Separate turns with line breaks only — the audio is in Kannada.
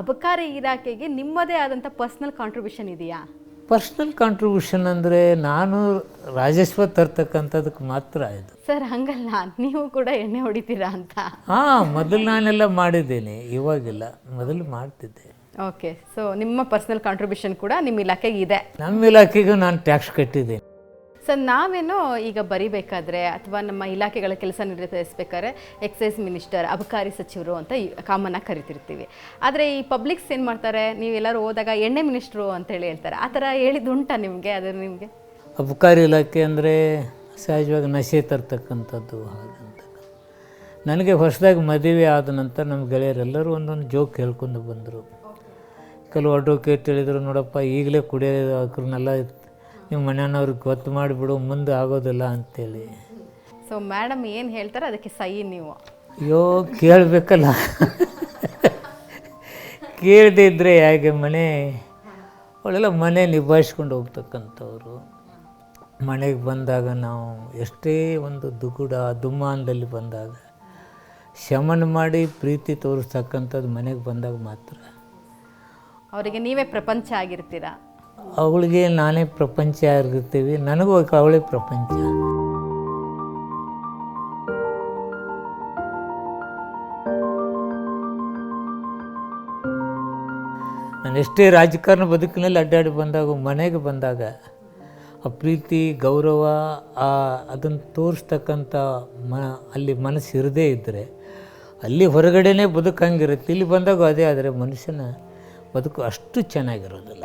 ಅಬಕಾರಿ ಇಲಾಖೆಗೆ ನಿಮ್ಮದೇ ಆದಂಥ ಪರ್ಸ್ನಲ್ ಕಾಂಟ್ರಿಬ್ಯೂಷನ್ ಇದೆಯಾ?
ಪರ್ಸ್ನಲ್ ಕಾಂಟ್ರಿಬ್ಯೂಷನ್ ಅಂದರೆ ನಾನು ರಾಜಸ್ವ ತರ್ತಕ್ಕಂಥದಕ್ಕೆ ಮಾತ್ರ ಇದು.
ಸರ್ ಹಂಗಲ್ಲ. ನೀವು ಕೂಡ ಎಣ್ಣೆ ಹೊಡಿತೀರಾ ಅಂತ.
ಹಾಂ ಮೊದಲು ನಾನೆಲ್ಲ ಮಾಡಿದ್ದೇನೆ ಇವಾಗಿಲ್ಲ. ಮೊದಲು ಮಾಡ್ತಿದ್ದೆ.
ಓಕೆ ಸೊ ನಿಮ್ಮ ಪರ್ಸ್ನಲ್ ಕಾಂಟ್ರಿಬ್ಯೂಷನ್ ಕೂಡ ನಿಮ್ಮ ಇಲಾಖೆಗೆ ಇದೆ.
ನಮ್ಮ ಇಲಾಖೆಗೂ ನಾನು ಟ್ಯಾಕ್ಸ್ ಕಟ್ಟಿದ್ದೇನೆ.
ಸರ್ ನಾವೇನೋ ಈಗ ಬರಿಬೇಕಾದ್ರೆ ಅಥವಾ ನಮ್ಮ ಇಲಾಖೆಗಳ ಕೆಲಸ ನಿರ್ವಹಿಸಬೇಕಾದ್ರೆ ಎಕ್ಸೈಸ್ ಮಿನಿಸ್ಟರ್ ಅಬಕಾರಿ ಸಚಿವರು ಅಂತ ಕಾಮನ್ ಆಗಿ ಕರಿತಿರ್ತೀವಿ. ಆದರೆ ಈ ಪಬ್ಲಿಕ್ಸ್ ಏನು ಮಾಡ್ತಾರೆ? ನೀವು ಎಲ್ಲರೂ ಹೋದಾಗ ಎಣ್ಣೆ ಮಿನಿಸ್ಟ್ರು ಅಂತೇಳಿ ಹೇಳ್ತಾರೆ. ಆ ಥರ ಹೇಳಿದ್ದು ಉಂಟಾ ನಿಮಗೆ? ಅದು ನಿಮಗೆ?
ಅಬಕಾರಿ ಇಲಾಖೆ ಅಂದರೆ ಸಹಜವಾಗಿ ನಶೆ ತರ್ತಕ್ಕಂಥದ್ದು ಹಾಗಂತ ನನಗೆ ಹೊಸದಾಗಿ ಮದುವೆ ಆದ ನಂತರ ನಮ್ಮ ಗೆಳೆಯರೆಲ್ಲರೂ ಒಂದೊಂದು ಜೋಕ್ ಹೇಳ್ಕೊಂಡು ಬಂದರು. ಕೆಲವು ಅಡ್ವೊಕೇಟ್ ಹೇಳಿದರು ನೋಡಪ್ಪ ಈಗಲೇ ಕುಡಿಯೋಕ್ರನ್ನೆಲ್ಲ ನಿಮ್ಮ ಮನೆಯವ್ರಿಗೆ ಗೊತ್ತು ಮಾಡಿಬಿಡು ಮುಂದೆ ಆಗೋದಿಲ್ಲ ಅಂತೇಳಿ.
ಸೊ ಮೇಡಮ್ ಏನು ಹೇಳ್ತಾರೆ? ಅದಕ್ಕೆ ಸೈ ನೀವು.
ಅಯ್ಯೋ ಕೇಳಬೇಕಲ್ಲ. ಕೇಳದಿದ್ದರೆ ಹೇಗೆ ಮನೆ? ಅವಳೆಲ್ಲ ಮನೆ ನಿಭಾಯಿಸ್ಕೊಂಡು ಹೋಗ್ತಕ್ಕಂಥವ್ರು. ಮನೆಗೆ ಬಂದಾಗ ನಾವು ಎಷ್ಟೇ ಒಂದು ದುಗುಡ ದುಮ್ಮಾನದಲ್ಲಿ ಬಂದಾಗ ಶಮನ ಮಾಡಿ ಪ್ರೀತಿ ತೋರಿಸ್ತಕ್ಕಂಥದ್ದು ಮನೆಗೆ ಬಂದಾಗ ಮಾತ್ರ.
ಅವರಿಗೆ ನೀವೇ ಪ್ರಪಂಚ ಆಗಿರ್ತೀರಾ?
ಅವಳಿಗೆ ನಾನೇ ಪ್ರಪಂಚ ಆಗಿರ್ತೀವಿ, ನನಗೂ ಅವಳೇ ಪ್ರಪಂಚ. ನಾನು ಎಷ್ಟೇ ರಾಜಕಾರಣ ಬದುಕಿನಲ್ಲಿ ಅಡ್ಡಾಡಿ ಬಂದಾಗ, ಮನೆಗೆ ಬಂದಾಗ, ಆ ಪ್ರೀತಿ, ಗೌರವ, ಆ ಅದನ್ನು ತೋರಿಸ್ತಕ್ಕಂಥ ಮ, ಅಲ್ಲಿ ಮನಸ್ಸು ಇರದೇ ಇದ್ದರೆ ಅಲ್ಲಿ ಹೊರಗಡೆನೇ ಬದುಕಂಗಿರುತ್ತೆ. ಇಲ್ಲಿ ಬಂದಾಗ ಅದೇ, ಆದರೆ ಮನುಷ್ಯನ ಬದುಕು ಅಷ್ಟು ಚೆನ್ನಾಗಿರೋದಿಲ್ಲ.